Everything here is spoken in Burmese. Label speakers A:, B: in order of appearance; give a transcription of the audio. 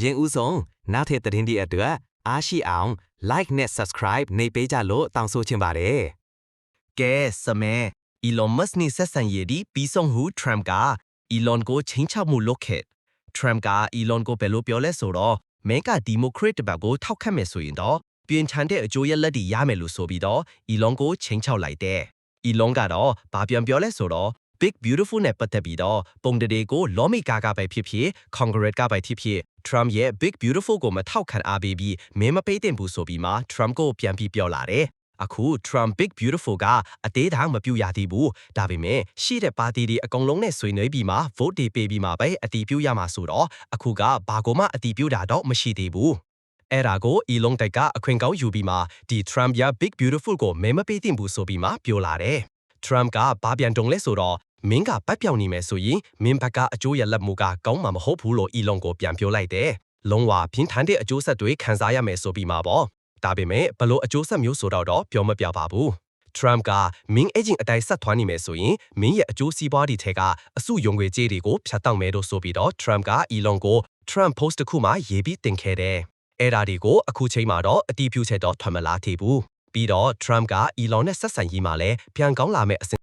A: ရင်ဦးဆုံးနောက်ထပ်သတင်းတွေအတွက်အားရှိအောင် like နဲ့ subscribe နေပေးကြလို့တောင်းဆိုချင်ပါတယ်
B: ကဲစမဲ Elon Musk နဲ့ဆက်ဆံရေးဒီပြီးဆုံးဟု Trump က Elon ကိုချင်းချောက်မှုလုပ်ခဲ့ Trump က Elon ကိုဘယ်လိုပြောလဲဆိုတော့မင်းကဒီမိုကရက်တစ်ဘက်ကိုထောက်ခံမယ်ဆိုရင်တော့ပြင်ချန်တဲ့အကျိုးရလဒ်တွေရမယ်လို့ဆိုပြီးတော့ Elon ကိုချင်းချောက်လိုက်တဲ့ Elon ကတော့ဘာပြန်ပြောလဲဆိုတော့ Big Beautiful နဲ့ပတ်သက်ပြီးတော့ပုံတရေကို lawmaker ကပဲဖြစ်ဖြစ် Congress ကပဲဖြစ်ဖြစ် Trump ရဲ့ Big Beautiful ကိုမထောက်ခံအားပေးပြီးမင်းမပေးတင်ဘူးဆိုပြီးမှ Trump ကိုပြန်ပြီးပြောလာတယ်အခု Trump Big Beautiful ကအသေးတောင်မပြူရသေးဘူးဒါပေမဲ့ရှိတဲ့ပါတီတွေအကုန်လုံးနဲ့ဆွေးနွေးပြီးမှ vote တွေပေးပြီးမှပဲအတီးပြရမှာဆိုတော့အခုကဘာကိုမှအတီးပြတာတော့မရှိသေးဘူးအဲ့ဒါကို Elon တက်ကအခွင့်ကောင်းယူပြီးမှဒီ Trump ရ Big Beautiful ကိုမဲမပေးသင့်ဘူးဆိုပြီးမှပြောလာတယ် Trump ကဘာပြန်တုံလဲဆိုတော့ မင်းကပတ်ပြောင်နေမယ်ဆိုရင်မင်းဘက်ကအကျိုးရလဒ်မှုကကောင်းမှာမဟုတ်ဘူးလို့ Elon ကိုပြန်ပြောလိုက်တယ်လုံးဝပြင်းထန်တဲ့အကျိုးဆက်တွေခံစားရမယ်ဆိုပြီးမှပေါ့ဒါပေမဲ့ဘလို့အကျိုးဆက်မျိုးဆိုတော့တော့ပြောမပြပါဘူး Trump ကမင်း aging အတိုင်းဆက်ထွားနေမယ်ဆိုရင်မင်းရဲ့အကျိုးစီးပွားတွေထဲကအစုယုံငွေကြေးတွေကိုဖြတ်တောက်မယ်လို့ဆိုပြီးတော့ Trump က Elon ကို Trump post တစ်ခုမှရေးပြီးတင်ခဲ့တယ်အဲ့ဒါတွေကိုအခုချိန်မှာတော့အတီးပြုချက်တော့ထွက်မလာသေးဘူးပြီးတော့ Trump က Elon နဲ့ဆက်ဆံရေးမှာလည်းပြန်ကောင်းလာမဲ့အစဉ်